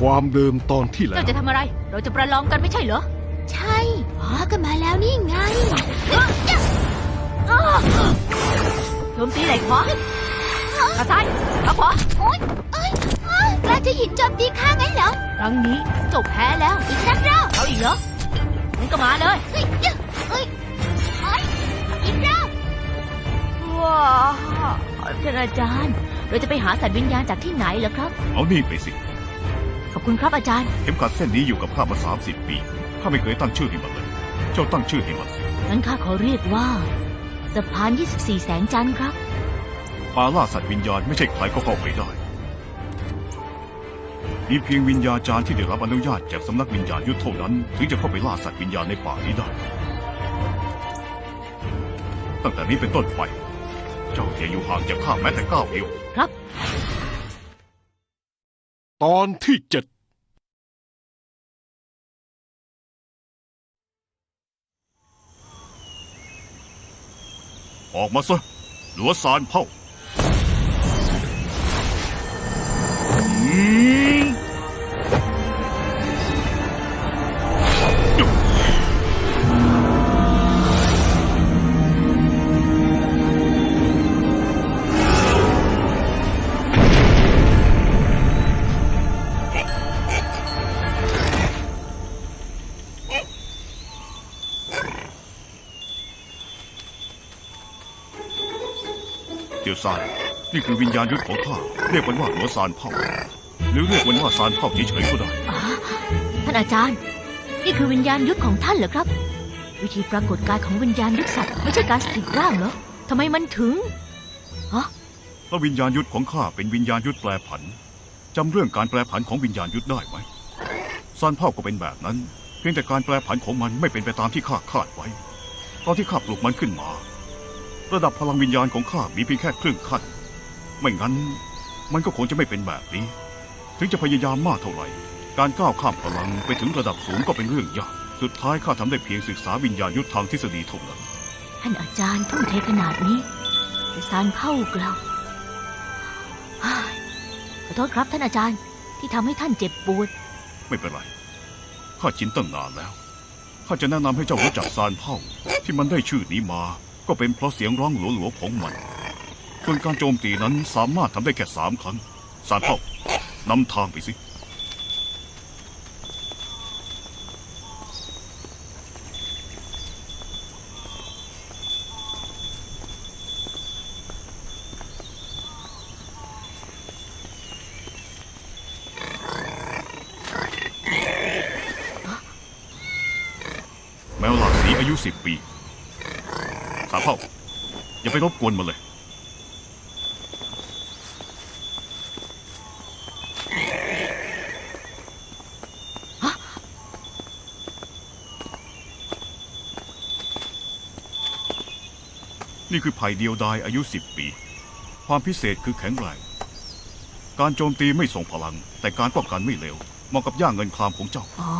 ความเดิมตอนที่แล้ว เจ้าจะทำอะไร เราจะประลองกันไม่ใช่เหรอ ใช่ อ๋อ ก็มาแล้วนี่ไงโจมตีไหล่ขวาขาซ้ายขาขวาโอ๊ยเอ้ยอ้าวกล้าจะหินโจมตีข้างั้นเหรอ ครั้งนี้เจบแพ้แล้ว อีกสักรอบเอาอีกเหรองั้นก็มาเลยเฮ้ยเอ้ยเอ้ยเอ้ยอีกรอบว้าวท่านอาจารย์ เราจะไปหาสัตว์วิญญาณจากที่ไหนเหรอครับ เอานี่ไปสิข อบคุณครับอาจารย์ เข็มขัดเส้นนี้อยู่กับข้ามาสามสิบปีข้าไม่เคยตั้งชื่อให้มันเลย เจ้าตั้งชื่อให้มันสิงั้นข้าขอเรียกว่าสะพาน 24 แสงจันทร์ครับป่าล่าสัตว์วิญญาณไม่ใช่ใครก็เข้าไปได้ มีเพียงวิญญาจารย์ที่ได้รับอนุญาตจากสำนักวิญญาณยุทธเท่านั้น ถึงจะเข้าไปล่าสัตว์วิญญาณในป่านี้ได้ ตั้งแต่นี้เป็นต้นไป เจ้าอย่าอยู่ห่างจากข้าแม้แต่ก้าวเดียว ครับ ตอนที่เจ็ด ออกมาซะหลัวซานเผ่า เจียวซานนี่คือวิญญาณยุทธของข้าเรียกมันว่าหลัวซานเผ่าหรือเรียกมันว่าซานเผ่าเฉยๆก็ได้อ๋อท่านอาจารย์ นี่คือวิญญาณยุทธของท่านเหรอครับ วิธีปรากฏกายของวิญญาณยุทธสัตว์ไม่ใช่การสถิตร่างเหรอทำไมมันถึงแล้ววิญญาณยุทธของข้าเป็นวิญญาณยุทธแปลผันจำเรื่องการแปลผันของวิญญาณยุทธได้ไหมซานเผ่าก็เป็นแบบนั้น เพียงแต่การแปลผันของมันไม่เป็นไปตามที่ข้าคาดไว้ ตอนที่ข้าปลุกมันขึ้นมา ระดับพลังวิญญาณของข้ามีเพียงแค่ครึ่งขั้น ไม่งั้นมันก็คงจะไม่เป็นแบบนี้ ถึงจะพยายามมากเท่าไหร่ การก้าวข้ามพลังไปถึงระดับสูงก็เป็นเรื่องยาก สุดท้ายข้าทำได้เพียงศึกษาวิญญาณยุทธทางทฤษฎีเท่านั้น ท่านอาจารย์ทุ่มเทขนาดนี้แต่สารเข้ากล่าวเฮ้ยขอโทษครับท่านอาจารย์ที่ทำให้ท่านเจ็บปวด ไม่เป็นไร ข้าชินตั้งนานแล้ว ข้าจะแนะนำให้เจ้ารู้จักซานเผ่าที่มันได้ชื่อนี้มา ก็เป็นเพราะเสียงร้องหลัวๆของมัน ส่วนการโจมตีนั้นสามารถทำได้แค่สามครั้ง สารเผ่านำทางไปสิ แมวหลากสีอายุสิบปี สามเผ่า อย่า ไปรบกวนมันเลย นี่คือไผ่เดียวดายอายุสิบปี ความพิเศษคือแข็งแรง การโจมตีไม่ส่งพลัง แต่การป้องกันไม่เร็วเหมาะกับย่างเงินคลามของเจ้าอ๋อ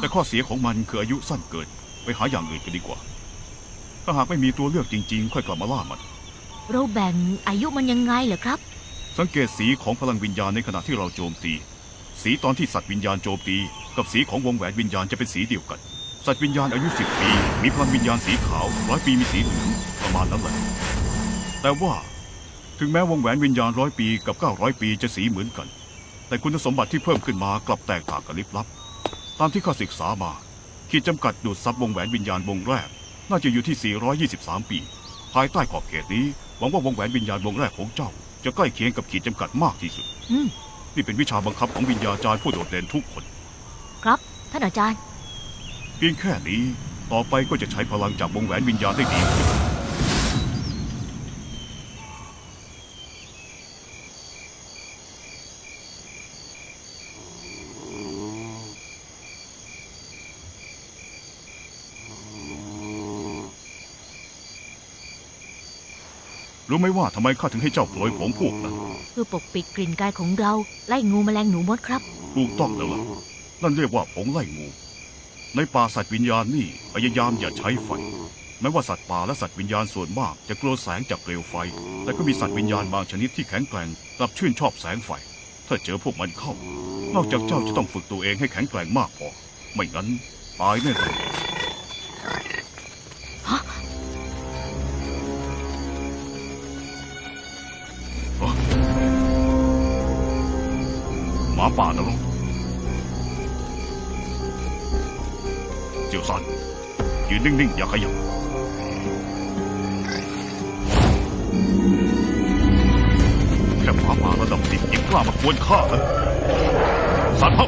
แต่ข้อเสียของมันคืออายุสั้นเกิน ไปหาอย่างอื่นกันดีกว่าถ้า หากไม่มีตัวเลือกจริง ๆ ค่อยกลับมาล่ามัน เราแบ่งอายุมันยังไงเหรอครับ สังเกตสีของพลังวิญญาณในขณะที่เราโจมตี สีตอนที่สัตว์วิญญาณโจมตี กับสีของวงแหวนวิญญาณจะเป็นสีเดียวกัน สัตว์วิญญาณอายุสิบปี มีพลังวิญญาณสีขาวร้อยปีมีสีเหลืองประมาณนั้นแหละแต่ว่าถึงแม้วงแหวนวิญญาณร้อยปีกับเก้าร้อยปีจะสีเหมือนกัน แต่คุณสมบัติที่เพิ่มขึ้นมากลับแตกต่างกันลิบลับ ตามที่ข้าศึกษามาขีดจำกัดดูดซับวงแหวนวิญญาณวงแรก น่าจะอยู่ที่ 423 ปี ภายใต้ขอบเขตนี้ หวังว่าวงแหวนวิญญาณวงแรกของเจ้า จะใกล้เคียงกับขีดจำกัดมากที่สุด อืม นี่เป็นวิชาบังคับของวิญญาจารย์ผู้โดดเด่นทุกคน ครับ ท่านอาจารย์ เพียงแค่นี้ ต่อไปก็จะใช้พลังจากวงแหวนวิญญาณได้ดีขึ้น รู้ไหมว่าทำไมข้าถึงให้เจ้าโปรยผงพวกนั้นเพื่อปกปิดกลิ่นกายของเรา ไล่งูแมลงหนูมดครับ ถูกต้องแล้วล่ะนั่นเรียกว่าผงไล่งู ในป่าสัตว์วิญญาณนี่พยายามอย่าใช้ไฟแม้ว่าสัตว์ป่าและสัตว์วิญญาณส่วนมากจะกลัวแสงจากเปลวไฟ แต่ก็มีสัตว์วิญญาณบางชนิดที่แข็งแกร่งกลับชื่นชอบแสงไฟ ถ้าเจอพวกมันเข้า นอกจากเจ้าจะต้องฝึกตัวเองให้แข็งแกร่งมากพอ ไม่งั้นตายแน่เลย นนิ่งๆ อย่าขยับแค่หมาป่าระดับสิบยังกล้ามากวนข้าเลยสารเท่า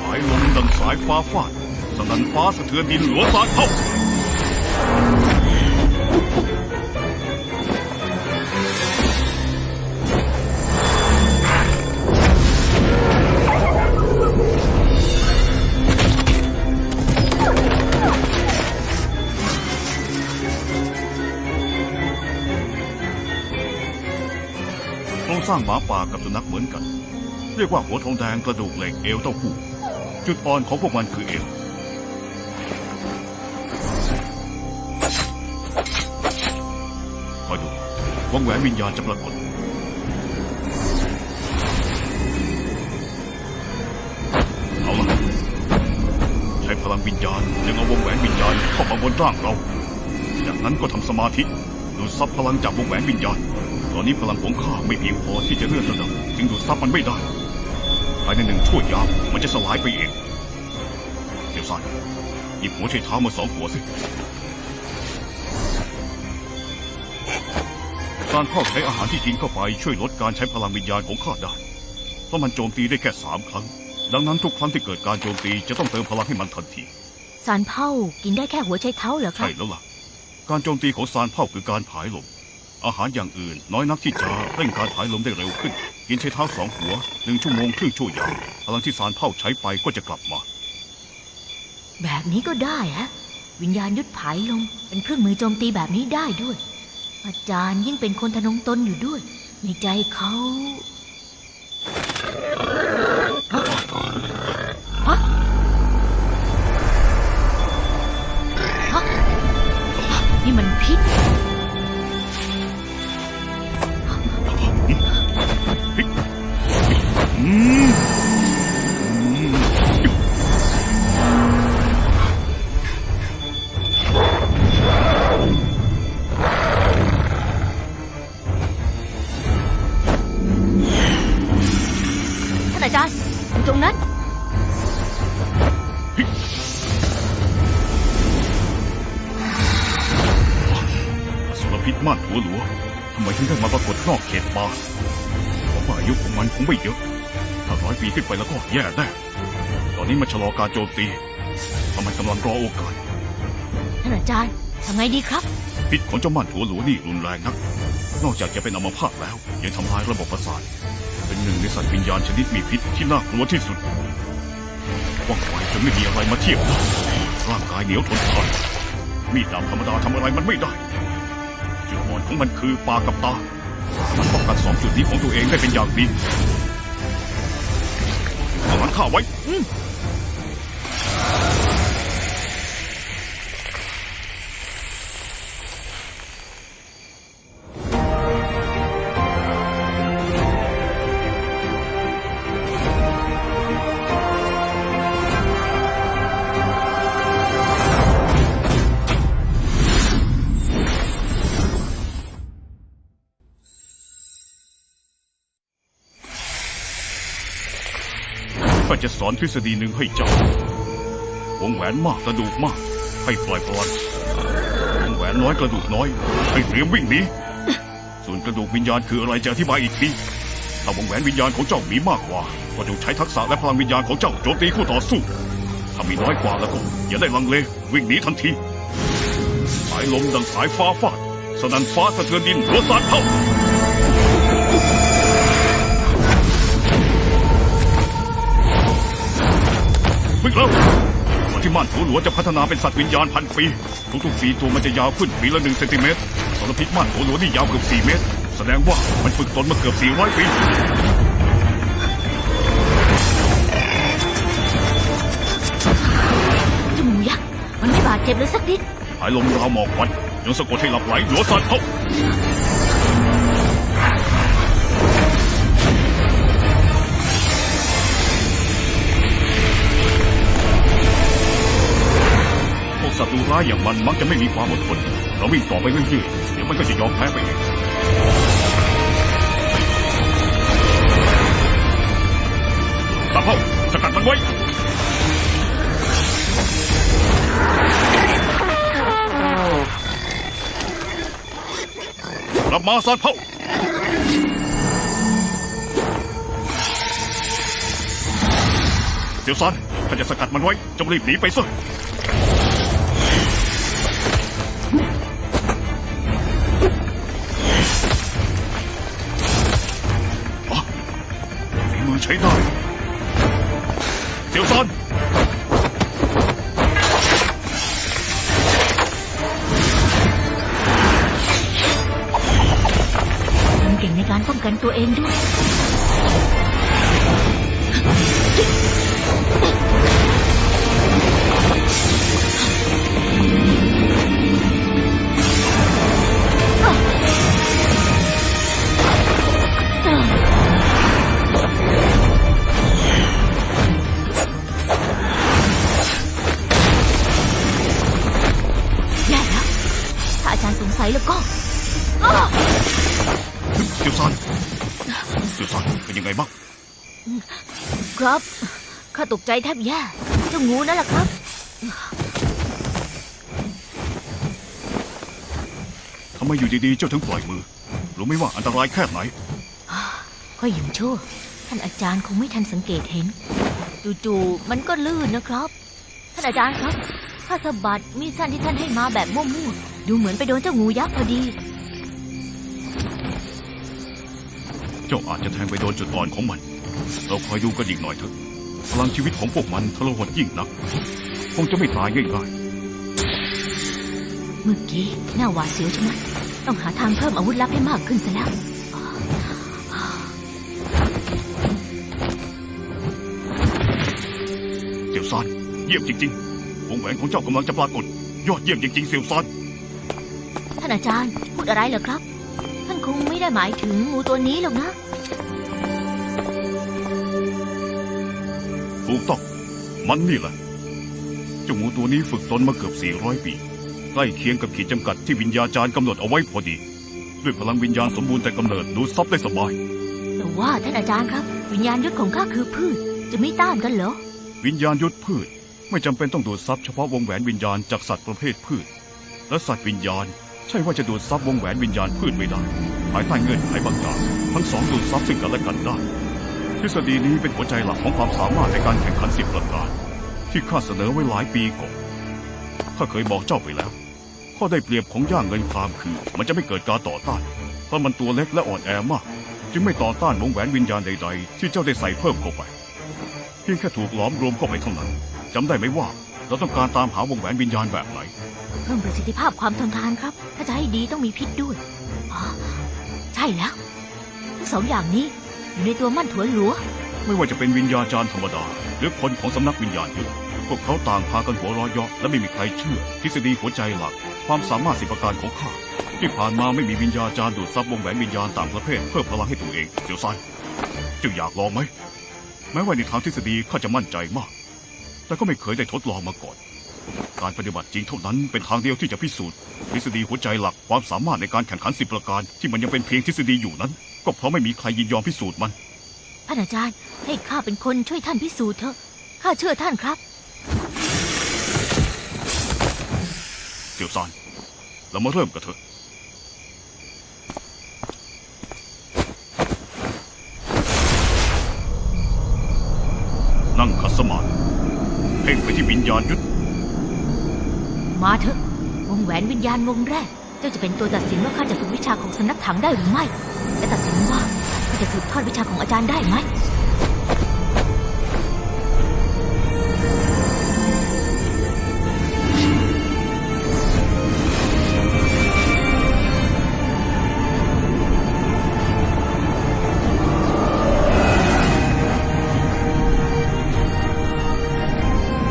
สายลมดังสายฟ้าฟาดสนั่นฟ้าสะเทือนดินหลวสารเท่า สร้างหมาป่ากับสุนัขเหมือนกัน เรียกว่าหัวทองแดงกระดูกเหล็กเอวเต้าหู้จุดอ่อนของพวกมันคือเอวคอยดูวงแหวนวิญญาณจะปรากฏเอาละใช้พลังวิญญาณดึงเอาวงแหวนวิญญาณเข้ามาบนร่างเรา จากนั้นก็ทำสมาธิดูดซับพลังจากวงแหวนวิญญาณ อนนี้พลังของข้าไม่เพียงพอที่จะเลื่อนระดับจึงดูดซับมันไม่ได้ภายในหนึ่งชั่วยามมันจะสลายไปเองเดี๋ยวซันหยิบหัวไชเท้ามาสองหัวสิการเข้าใช้อาหารที่กินเข้าไปช่วยลดการใช้พลังวิญญาณของข้าได้ เพราะมันโจมตีได้แค่สามครั้ง ดังนั้นทุกครั้งที่เกิดการโจมตีจะต้องเติมพลังให้มันทันทีสารเผ่ากินได้แค่หัวใจเท้าเหรอครัใช่บแล้วล่ะ การโจมตีของซานเผ่าคือการผายลม อาหารอย่างอื่น น้อยนักที่จะเร่งการผายลมได้เร็วขึ้น กินใช้เท้าสองหัวหนึ่งชั่วโมงครึ่งชั่วยามพลังที่ซานเผ่าใช้ไปก็จะกลับมา แบบนี้ก็ได้ฮะ วิญญาณยุดผายลมเป็นเครื่องมือโจมตีแบบนี้ได้ด้วย อาจารย์ยิ่งเป็นคนทะนงตนอยู่ด้วย ในใจเขาานอาจารย์อยู่ตรงนั้นอสุรพิษม่านหัวหลวงทำไมถึงได้มาปรากฏนอกเขตป่าผมว่าอายุของมันคงไม่เยอะ ถ้าร้อยปีขึ้นไปแล้วก็แย่แน่ ตอนนี้มันชะลอการโจมตีทำไมกำลังรอโอกาส ท่านอาจารย์ทำไงดีครับ พิษของเจ้าม่านหัวหลวงนี่รุนแรงนัก นอกจากจะเป็นอัมพาตแล้ว ยังทำลายระบบประสาทเป็ นหนึ่งในสัตว์วิญญาณชนิดมีพิษที่น่ากลัวที่สุดว่องไวจนไม่มีอะไรมาเทียบร่างกายเหนียวทนทานมีดดาบธรรมดาทำอะไรมันไม่ได้จุดอ่อนของมันคือปากกับตา มันป้องกันสองจุดนี้ของตัวเองได้เป็นอย่างดีเอาหลังข้าไว้ ข้าจะสอนทฤษฎีหนึ่งให้เจ้าวงแหวนมากกระดูกมาก ให้ปล่อยพลังวงแหวนน้อยกระดูกน้อย ให้เตรียมวิ่งหนีส่วนกระดูกวิญญาณคืออะไรจะอธิบายอีกทีถ้าวงแหวนวิญญาณของเจ้ามีมากกว่า ก็จงใช้ทักษะและพลังวิญญาณของเจ้าโจมตีคู่ต่อสู้ ถ้ามีน้อยกว่าแล้วก็อย่าได้ลังเลวิ่งหนีทันทีสายลมดังสายฟ้าฟาดสนั่นฟ้าสะเทือนดินหัวสานเท่า ม่านหัวหลวงจะพัฒนาเป็นสัตว์วิญญาณพันปี ทุกๆปีตัวมันจะยาวขึ้นปีละหนึ่งเซนติเมตรสารพิษม่านหัวหลวงนี่ยาวเกือบสี่เมตร แสดงว่ามันฝึกตนมาเกือบสี่ร้อยปีจมูกยักษ์มันไม่บาดเจ็บเลยสักนิดหายลมราวหมอกควันยังสะกดให้หลับไหลหลัวสันเข้า ร้ายอย่างมันมักจะไม่มีความอดทน เราวิ่งต่อไปเรื่อยๆเดี๋ยวมันก็จะยอมแพ้ไปเองตาเผ่าสกัดมันไว้กลับมาซานเผ่าเสี่ยวซานถ้าจะสกัดมันไว้จงรีบหนีไปซะ ฝีมือ ครับ ข้าตกใจแทบแย่ เจ้างูนั่นแหละครับ ทำไมอยู่ดีๆ เจ้าถึงปล่อยมือ รู้ไหมว่าอันตรายแค่ไหน ก็หยิงชั่ว ท่านอาจารย์คงไม่ทันสังเกตเห็น จู่ๆ มันก็ลื่นนะครับ ท่านอาจารย์ครับ ข้าสะบัดมีดสั้นที่ท่านให้มาแบบมั่วๆ ดูเหมือนไปโดนเจ้างูยักษ์พอดี เจ้าอาจจะแทงไปโดนจุดอ่อนของมัน เราคอยดูกันอีกหน่อยเถอะพลังชีวิตของพวกมันทรหดยิ่งนัก คงจะไม่ตายง่ายเมื่อกี้หน้าหวาดเสียวใช่ไหมต้องหาทางเพิ่มอาวุธลับให้มากขึ้นซะแล้วๆเสี่ยวซานเยี่ยมจริงๆวงแหวนของเจ้ากำลังจะปรากฏ ยอดเยี่ยมจริงๆเสี่ยวซานท่านอาจารย์พูดอะไรเหรอครับ ท่านคงไม่ได้หมายถึงงูตัวนี้หรอกนะ ถูกต้อง มันนี่แหละเจ้างูตัวนี้ฝึกตนมาเกือบ 400 ปี ใกล้เคียงกับขีดจำกัดที่วิญญาจารย์กำหนดเอาไว้พอดี ด้วยพลังวิญญาณสมบูรณ์แต่กำเนิดดูดซับได้สบาย แต่ว่าท่านอาจารย์ครับ วิญญาณยุทธของข้าคือพืช จะไม่ต้านกันเหรอ วิญญาณยุทธพืช ไม่จำเป็นต้องดูดซับเฉพาะวงแหวนวิญญาณจากสัตว์ประเภทพืช และสัตว์วิญญาณ ใช่ว่าจะดูดซับวงแหวนวิญญาณพืชไม่ได้ภายใต้เงื่อนไขบางอย่างทั้งสองดูดซับซึ่งกันและกันได้ ทฤษฎีนี้เป็นหัวใจหลักของความสามารถในการแข่งขันสิบประการที่ข้าเสนอไว้หลายปีก่อนข้าเคยบอกเจ้าไปแล้ว ข้อได้เปรียบของย่างเงินครามคือ มันจะไม่เกิดการต่อต้าน เพราะมันตัวเล็กและอ่อนแอมาก จึงไม่ต่อต้านวงแหวนวิญญาณใด ๆ ที่เจ้าได้ใส่เพิ่มเข้าไป เพียงแค่ถูกหลอมรวมเข้าไปเท่านั้นจำได้ไหมว่าเราต้องการตามหาวงแหวนวิญญาณแบบไหน เพิ่มประสิทธิภาพความทนทานครับ ถ้าจะให้ดีต้องมีพิษด้วย อ๋อ ใช่แล้ว ทั้งสองอย่างนี้ อยู่ในตัวมั่นถัวหลัว ไม่ว่าจะเป็นวิญญาจารย์ธรรมดา หรือคนของสำนักวิญญาณยุทธพวกเขาต่างพากันหัวเร้อยยาะและไม่มีใครเชื่อ ทฤษฎีหัวใจหลัก ความสามารถสิบประการของข้าที่ผ่านมาไม่มีวิญญาจารย์ดูดซับวงแหวนวิญญาณต่างประเภทเพิ่มพลังให้ตัวเองเดี๋ยวซานเจ้าอยากลองไหมแม้ว่าในทางทฤษฎีข้าจะมั่นใจมาก แต่ก็ไม่เคยได้ทดลองมาก่อน การปฏิบัติจริงเท่านั้นเป็นทางเดียวที่จะพิสูจน์ ทฤษฎีหัวใจหลักความสามารถในการแข่งขันสิบประการที่มันยังเป็นเพียงทฤษฎีอยู่นั้น ก็เพราะไม่มีใครยินยอมพิสูจน์มัน ท่านอาจารย์ ให้ข้าเป็นคนช่วยท่านพิสูจน์เถอะ ข้าเชื่อท่านครับเสี่ยวซาน เรามาเริ่มกันเถอะ นั่งขัดสมาธิเพ่งไปที่วิญญาณยุทธ มาเถอะ วงแหวนวิญญาณวงแรก เจ้าจะเป็นตัวตัดสินว่าข้าจะฝึกวิชาของสำนักถังได้หรือไม่ และตัดสินว่าข้าจะสืบทอดวิชาของอาจารย์ได้ไหม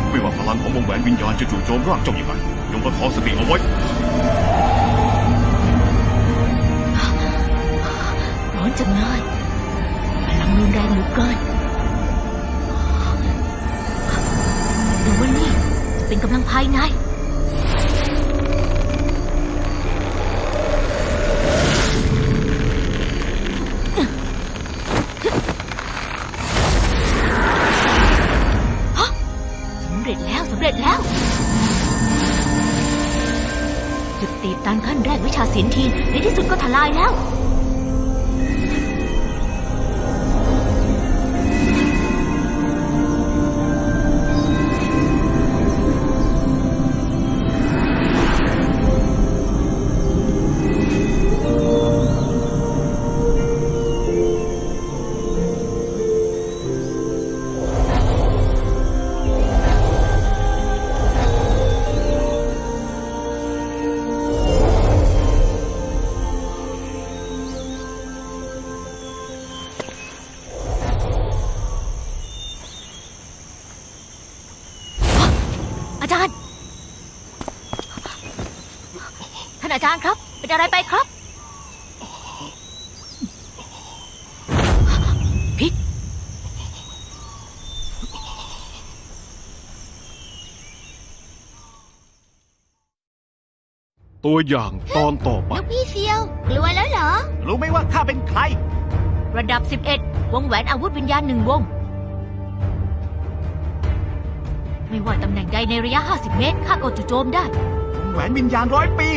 ไม่ว่าพลังของวงแหวนวิญญาณจะจู่โจมร่างเจ้าอย่างไรจงประคองสติเอาไว้ จังเลยพลังรุนแรงเหลือเกินหรือว่านี่จะเป็นกำลังภายในฮะสำเร็จแล้วสำเร็จแล้วจุดตีบตันขั้นแรกวิชาศิลทีในที่สุดก็ทลายแล้ว อาจารย์ครับ เป็นอะไรไปครับ พิษตัวอย่างตอนต่อไป ลูกพี่เซียว กลัวแล้วเหรอ รู้ไหมว่าข้าเป็นใคร ระดับ 11 วงแหวนอาวุธวิญญาณหนึ่งวง ไม่ว่าตำแหน่งใดในระยะ 50 เมตรข้าก็จู่โจมได้ แหวนวิญญาณร้อยปี